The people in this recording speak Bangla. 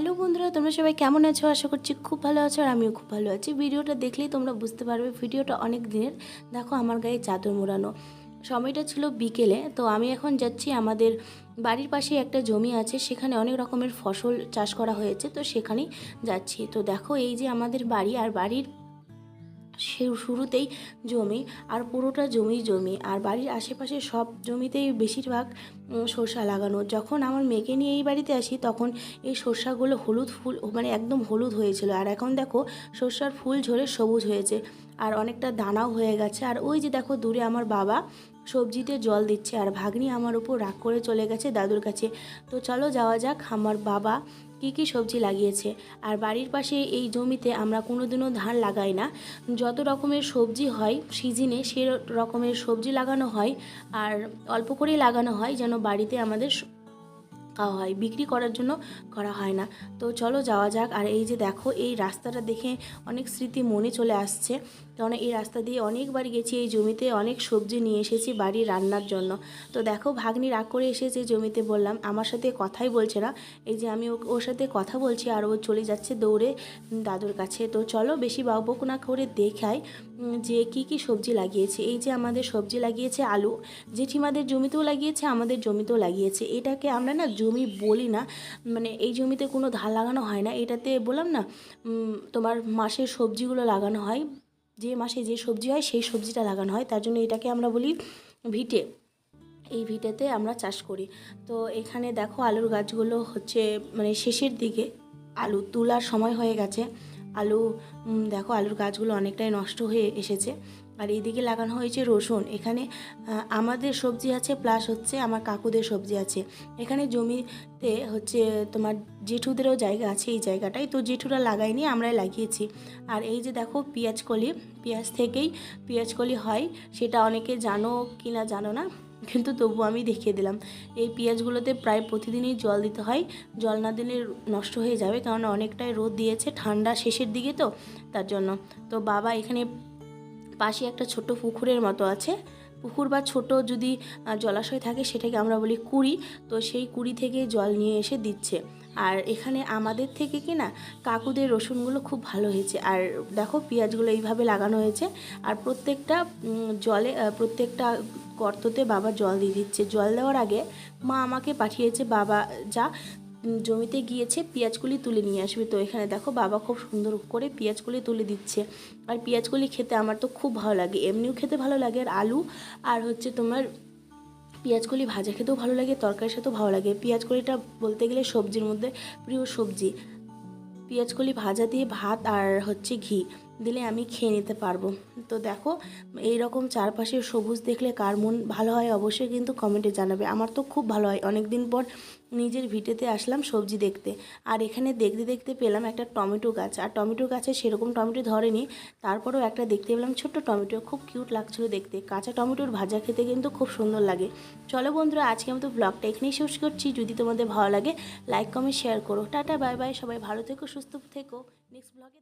হ্যালো বন্ধুরা, তোমরা সবাই কেমন আছো? আশা করছি খুব ভালো আছো আর আমিও খুব ভালো আছি। ভিডিওটা দেখলেই তোমরা বুঝতে পারবে, ভিডিওটা অনেক দিনের। দেখো আমার গায়ে চাদর মোড়ানো। সময়টা ছিল বিকেলে, তো আমি এখন যাচ্ছি আমাদের বাড়ির পাশে একটা জমি আছে, সেখানে অনেক রকমের ফসল চাষ করা হয়েছে, তো সেখানেই যাচ্ছি। তো দেখো এই যে আমাদের বাড়ি, আর বাড়ির সে শুরুতেই জমি আর পুরোটা জমি জমি আর বাড়ির আশেপাশে সব জমিতেই বেশিরভাগ সর্ষা লাগানো। যখন আমার মেয়েকে নিয়ে এই বাড়িতে আসি, তখন এই সর্ষাগুলো হলুদ ফুল মানে একদম হলুদ হয়েছিল। আর এখন দেখো, সর্ষার ফুল ঝরে সবুজ হয়েছে। আর অনেকটা দানাও হয়ে গেছে। আর ওই যে দেখো, দূরে আমার বাবা সবজিতে জল দিচ্ছে আর ভাগ্নি আমার উপর রাগ করে চলে গেছে দাদুর কাছে। তো চলো যাওয়া যাক, আমার বাবা কী কী সবজি লাগিয়েছে। আর বাড়ির পাশে এই জমিতে আমরা কোনোদিনও ধান লাগাই না। যত রকমের সবজি হয় সিজনে সে রকমের সবজি লাগানো হয় আর অল্প করেই লাগানো হয় যেন বাড়িতে আমাদের খাওয়া হয়, বিক্রি করার জন্য করা হয় না। তো চলো যাওয়া যাক। আর এই যে দেখো, এই রাস্তাটা দেখে অনেক স্মৃতি মনে চলে আসছে। কারণ এই রাস্তা দিয়ে অনেকবার গেছি, এই জমিতে অনেক সবজি নিয়ে এসেছি বাড়ি রান্নার জন্য। তো দেখো, ভাগ্নি রাগ করে এসেছে জমিতে বললাম, আমার সাথে কথাই বলছে না। এই যে আমি ওর সাথে কথা বলছি আর ও চলে যাচ্ছে দৌড়ে দাদুর কাছে। তো চলো, বেশি বাবুক না করে দেখাই যে কি কি সবজি লাগিয়েছে। এই যে আমাদের সবজি লাগিয়েছে আলু, জেঠিমাদের জমিতেও লাগিয়েছে, আমাদের জমিতেও লাগিয়েছে। এটাকে আমরা না জমি বলি না মানে এই জমিতে কোনো ধান লাগানো হয় না। এটাতে বললাম না তোমার মাসের সবজিগুলো লাগানো হয়। যে মাসে যে সবজি হয়, সেই সবজিটা লাগানো হয়। তার জন্য এটাকে আমরা বলি ভিটে। এই ভিটেতে আমরা চাষ করি। তো এখানে দেখো আলুর গাছগুলো হচ্ছে মানে শেষের দিকে। আলু তোলার সময় হয়ে গেছে। আলু দেখো আলুর গাছগুলো অনেকটাই নষ্ট হয়ে এসেছে। আর এইদিকে লাগানো হয়েছে রসুন। এখানে আমাদের সবজি আছে প্লাস হচ্ছে আমার কাকুদের সবজি আছে। এখানে জমিতে হচ্ছে তোমার জেঠুদেরও জায়গা আছে এই জায়গাটায়। তো জেঠুরা লাগায়নি, আমরাই লাগিয়েছি। আর এই যে দেখো পেঁয়াজ কলি, পেঁয়াজ থেকেই পেঁয়াজ কলি হয়, সেটা অনেকে জানো কি না জানো না, কিন্তু তবু আমি দেখিয়ে দিলাম। এই পেঁয়াজগুলোতে প্রায় প্রতিদিনই জল দিতে হয়। জল না দিলে নষ্ট হয়ে যাবে, কারণ অনেকটাই রোদ দিয়েছে, ঠান্ডা শেষের দিকে তো, তার জন্য। তো বাবা এখানে পাশে একটা ছোট পুকুরের মতো আছে। পুকুর বা ছোট যদি জলাশয় থাকে সেটাকে আমরা বলি কুড়ি। তো সেই কুড়ি থেকে জল নিয়ে এসে দিচ্ছে। আর এখানে আমাদের থেকে কি না, কাকুদের রসুনগুলো খুব ভালো হয়েছে। আর দেখো পেঁয়াজগুলো এইভাবে লাগানো হয়েছে। আর প্রত্যেকটা জলে প্রত্যেকটা গর্ততে বাবা জল দিয়ে দিচ্ছে। জল দেওয়ার আগে মা আমাকে পাঠিয়েছে, বাবা, যা। জমিতে গিয়েছে পেঁয়াজগুলি তুলে নিয়ে আসবে। তো এখানে দেখো বাবা খুব সুন্দর করে পেঁয়াজগুলি তুলে দিচ্ছে। আর পেঁয়াজগুলি খেতে আমার তো খুব ভালো লাগে। এমনিও খেতে ভালো লাগে। আর আলু আর হচ্ছে তোমার পেঁয়াজকলি ভাজা খেতেও ভালো লাগে, তরকারির সাথেও ভালো লাগে। পেঁয়াজকলিটা বলতে গেলে সবজির মধ্যে প্রিয় সবজি। পেঁয়াজকলি ভাজা দিয়ে ভাত আর হচ্ছে ঘি। দিলে আমি খেয়ে নিতে পারব। তো দেখো এই রকম চারপাশে সবুজ দেখলে কার মন ভালো হয় অবশ্যই কিন্তু কমেন্টে জানাবে। আমার তো খুব ভালো হয়। অনেক দিন পর নিজের ভিটেতে আসলাম সবজি দেখতে। আর এখানে দেখতে দেখতে পেলাম একটা টমেটো গাছ। আর টমেটো গাছে সেরকম টমেটো ধরেনি। তারপরেও একটা দেখতে পেলাম ছোট্ট টমেটো। খুব কিউট লাগছিল দেখতে। কাঁচা টমেটোর ভাজা খেতে কিন্তু খুব সুন্দর লাগে। চলো বন্ধুরা, আজকে আমি তো ব্লগটা এখানেই শেষ করছি। যদি তোমাদের ভালো লাগে লাইক কমেন্ট শেয়ার করো। টাটা বাই বাই সবাই ভালো থেকো, সুস্থ থেকো। নেক্সট ব্লগে